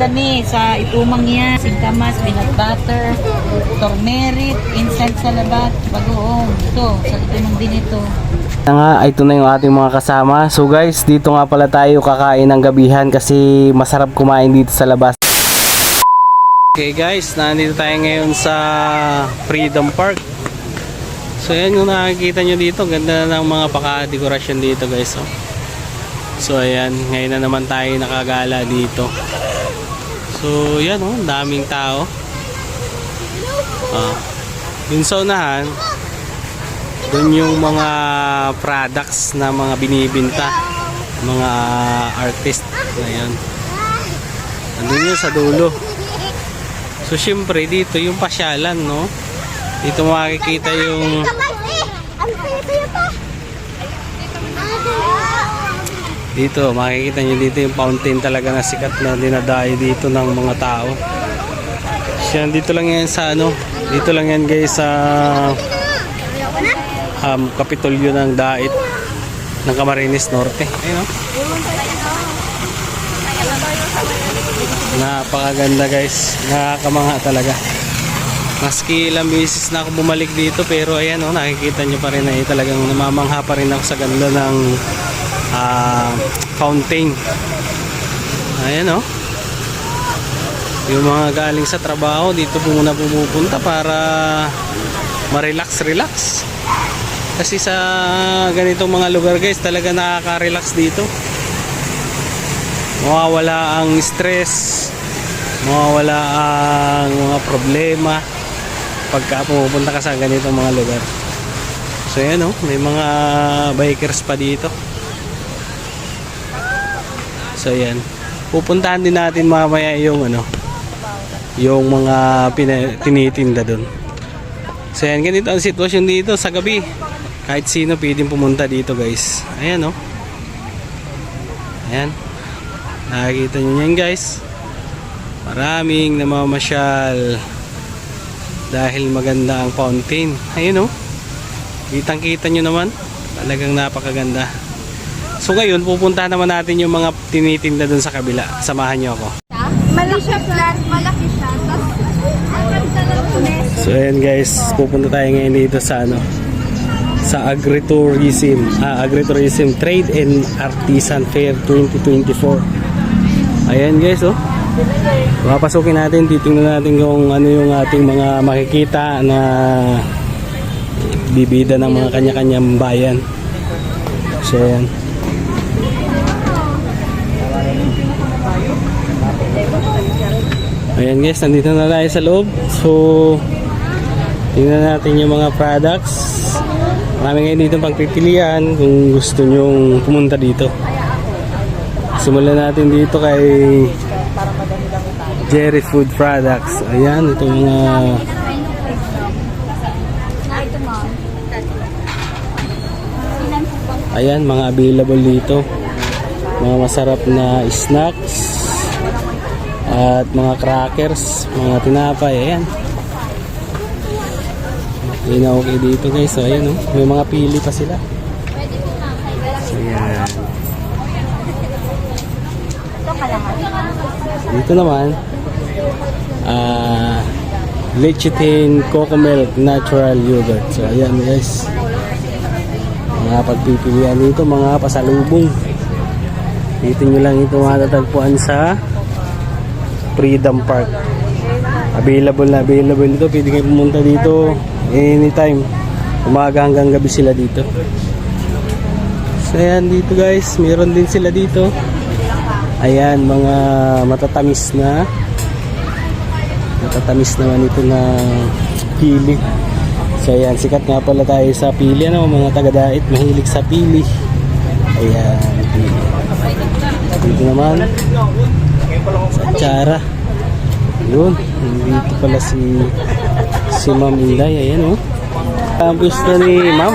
dami sa itumang yan, singkamas, peanut butter, turmeric, instant salabat, bagoong. Ito, sa itumang din ito. Kaya nga, ito na yung ating mga kasama. So guys, dito nga pala tayo kakain ng gabihan kasi masarap kumain dito sa labas. Okay guys, nandito tayo ngayon sa Freedom Park. So yan yung nakikita nyo dito, ganda ng mga paka-dekorasyon dito guys. Oh. So ayan, ngayon na naman tayo nakagala dito. So yan oh, daming tao. Ah. Yung sa unahan, doon yung mga products na mga binibinta mga artist ayan andun yun sa dulo so syempre dito yung pasyalan no dito makikita yung dito makikita nyo dito yung fountain talaga na sikat na dinadayo dito ng mga tao siya dito lang yan sa ano dito lang yan guys sa um, kapitolyo ng Dait ng Camarines Norte. Ayun oh. Napakaganda guys. Nakakamangha talaga. Maski ilang beses na ako bumalik dito pero ayan oh, nakikita nyo pa rin na eh, talagang namamangha pa rin ako sa ganda ng ah, fountain. Ayan oh. Yung mga galing sa trabaho dito po muna pumupunta para ma-relax relax. Kasi sa ganitong mga lugar guys, talaga nakaka-relax dito. Mawawala ang stress, mawawala ang mga problema pagka pumupunta ka sa ganitong mga lugar. So yan oh, may mga bikers pa dito. So yan. Pupuntahan din natin mamaya yung ano, yung mga tinitinda doon. So yan, ganito ang sitwasyon dito sa gabi. Kahit sino pwedeng pumunta dito guys. Ayan oh. Ayan. Nakikita nyo yan guys. Maraming namamasyal. Dahil maganda ang fountain. Ayan oh. Kitang kita nyo naman. Talagang napakaganda. So ngayon, pupunta naman natin yung mga tinitinda dun sa kabila. Samahan nyo ako. Malaki siya flat, malaki siya. So ayan guys, pupunta tayo ngayon dito sa ano sa Agritourism, ah, Agritourism Trade and Artisan Fair 2024. Ayan guys, oh. Papasukin natin, titingnan natin kung ano yung ating mga makikita na bibida ng mga kanya-kanyang bayan. So ayan. Ayan guys, nandito na tayo sa loob. So, tingnan natin yung mga products. Marami ngayon dito pagpipilian kung gusto nyong pumunta dito. Simulan natin dito kay Jerry Food Products. Ayan, ito mga Ayan, mga available dito. Mga masarap na snacks at mga crackers, mga tinapay, ayan. Okay na okay dito guys. So ayan oh, may mga pili pa sila. So ayan. Dito naman, ah, Lecithin Coco Milk Natural Yogurt. So ayan guys. Mga pagpipilian dito, mga pasalubong. Dito nyo lang ito matatagpuan sa Freedom Park. Available na available ito. Pwede kayo pumunta dito anytime. Umaga hanggang gabi sila dito. So ayan dito guys. Meron din sila dito. Ayan mga matatamis na matatamis naman ito na pili. So ayan sikat nga pala tayo sa pili. Ano mga taga-dait mahilig sa pili. Ayan. Dito naman sa Chara. Yun, dito pala si si Ma'am Inday. Ayan oh. Ang pwesto ni Ma'am.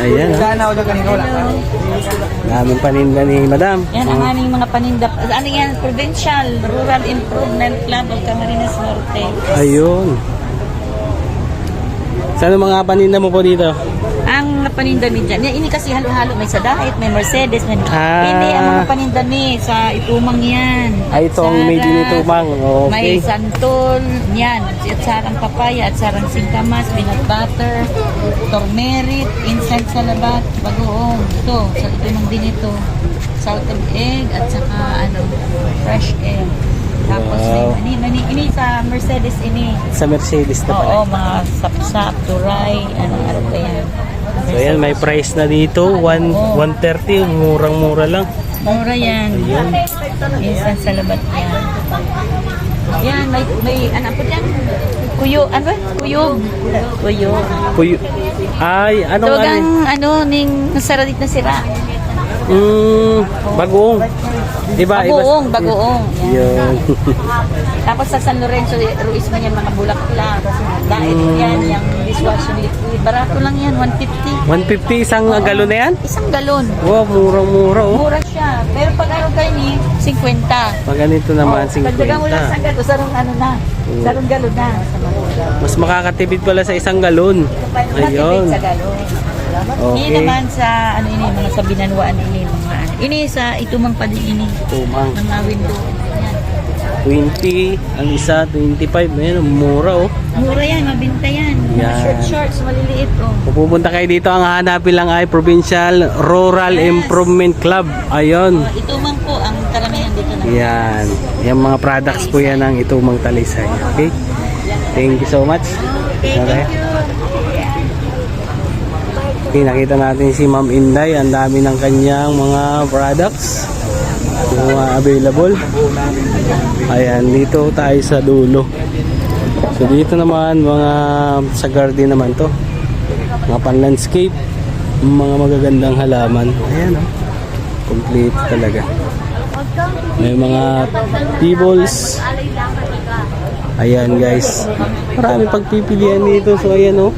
Ayan oh. Daming paninda ni Madam. Yan ang aming mga paninda. Ano yan? Provincial Rural Improvement Club of Camarines Norte. Ayun. Saan ang mga paninda mo po dito? Ang mga panindami dyan. Yan, ini kasi halo-halo. May sa Dait, may Mercedes, may... Ah. Hindi, ang mga panindami sa itumang yan. Ay, ito ang made in Itumang. May Okay. santol, yan. At sarang papaya, at sarang singkamas, peanut butter, turmeric, instant salabat, bagoong. Ito, sa itumang din ito. Salted egg, at saka ano, fresh egg. Tapos Wow. may, ini, ini, ini sa Mercedes ini. Sa Mercedes na pala. Oo, mga sapsap, turay, ano, ano pa yan. So ayan, may price na dito. One, 130, murang-mura lang. Mura yan. Ayan. Minsan sa labat yan. Yan, may, may, ano po yan? Kuyo, ano ba? Kuyog. Kuyog. Puyo. Ay, ano? Tugang, ano, ning nasaradit na sira. Mm, bagoong. Iba, iba. Bagoong, bagoong. Yan. Tapos sa San Lorenzo, Ruiz man yan, mga bulak lang. Dahil yan, yung dishwashing liquid. Barato lang yan, 150. 150 isang galon na yan? Isang galon. Wow, murang-mura oh. Mura siya. Pero pag ano kayo ni, 50. Pag ganito naman, Pagdagan mo lang sa 50. gato, sarong ano na. Sarong galon na. Mas makakatipid pala sa isang galon. Ayun. Sa galon. Ini Okay. naman sa ano ini mga sa binanwaan ini mga ano. Ini sa itumang pa din ini Tumang. mga window. Yan. 20, ang isa 25. Ayun, mura oh. Mura yan, mabinta yan. Mga Yan. short shorts, maliliit oh. Kung pupunta kayo dito, ang hahanapin lang ay Provincial Rural Yes. Improvement Club. Ayun. Uh, itumang po ang karamihan dito na. Yan. Yung mga products po yan ng itumang talisay. Okay? Thank you so much. Okay. thank you. Okay, nakita natin si Ma'am Inday. Ang dami ng kanyang mga products. Yung available. Ayan, dito tayo sa dulo. So dito naman, mga sa garden naman to. Mga pan-landscape. Mga magagandang halaman. Ayan oh. Complete talaga. May mga tables. Ayan guys. Marami pagpipilian dito. So ayan oh.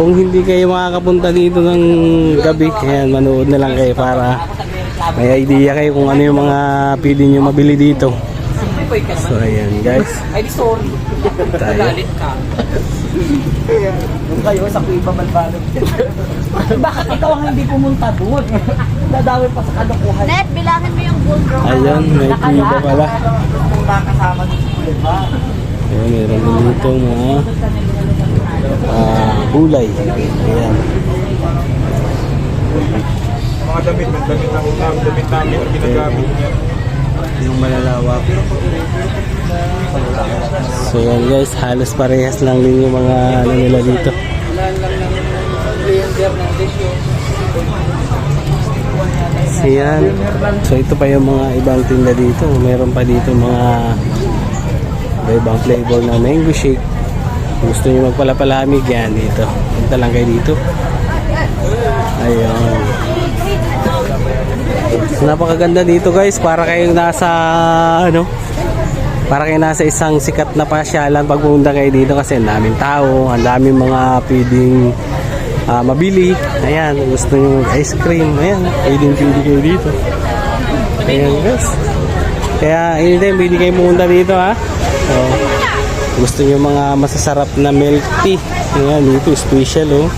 Kung hindi kayo makakapunta dito ng gabi, ayan, manood na lang kayo para may idea kayo kung ano yung mga pwede nyo mabili dito. So ayan guys. Ay, di sorry. Tayo. Galit ka. Yung kayo sa kuiba malbalog. Bakit ikaw ang hindi pumunta doon? Dadawin pa sa kalokohan. Net, bilangin mo yung gold row. Ayun, may kiba pala. Ayan, meron din dito mga gulay. Ayan. mga damit, damit ang ulam, damit namin na ginagamit niya. Yung malalawak. So yan guys, halos parehas lang din yung mga ano nila dito. So yan. So ito pa yung mga ibang tinda dito. Meron pa dito mga ibang flavor ng mango shake. Gusto niyo magpalapalamig yan dito. Punta lang kayo dito. Ayun. So, napakaganda dito guys. Para kayong nasa ano para kayo nasa isang sikat na pasyalan pag pumunta kayo dito kasi ang daming tao ang daming mga pwedeng ah, mabili. Ayan gusto nyo ice cream. Ayan pwedeng pwede kayo dito. Ayan guys. Kaya anytime pwede kayo pumunta dito ha? So, gusto nyo mga masasarap na milk tea ayan dito special oh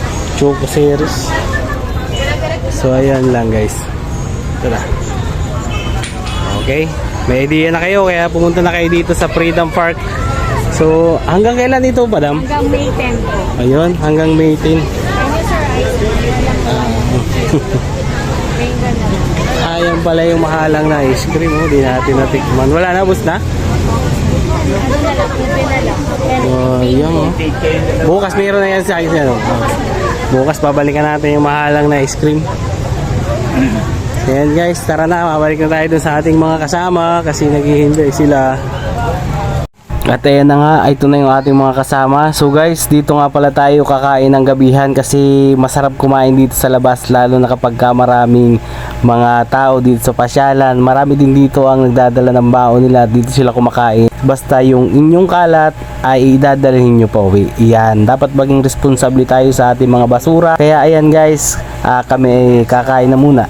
choco series so ayan lang guys ito na. Okay. May idea na kayo kaya pumunta na kayo dito sa Freedom Park. So, hanggang kailan dito, madam? Hanggang May 10 po. Ayun, hanggang May 10. Thank you, sir. Ice cream na lang. Ayan pala yung mahalang na ice cream. Oh. Di natin natikman. Wala na, bus na? Lang. And Oh. Bukas meron na yan sa akin. Ano? Bukas babalikan natin yung mahalang na ice cream. Ayan guys, tara na, mabalik na tayo dun sa ating mga kasama kasi naghihintay sila. At ayan na nga, ito na yung ating mga kasama. So guys, dito nga pala tayo kakain ng gabihan kasi masarap kumain dito sa labas lalo na kapag ka maraming mga tao dito sa pasyalan. Marami din dito ang nagdadala ng baon nila dito sila kumakain. Basta yung inyong kalat ay idadalhin nyo pa uwi. Yan, dapat maging responsable tayo sa ating mga basura. Kaya ayan guys, ah, kami kakain na muna.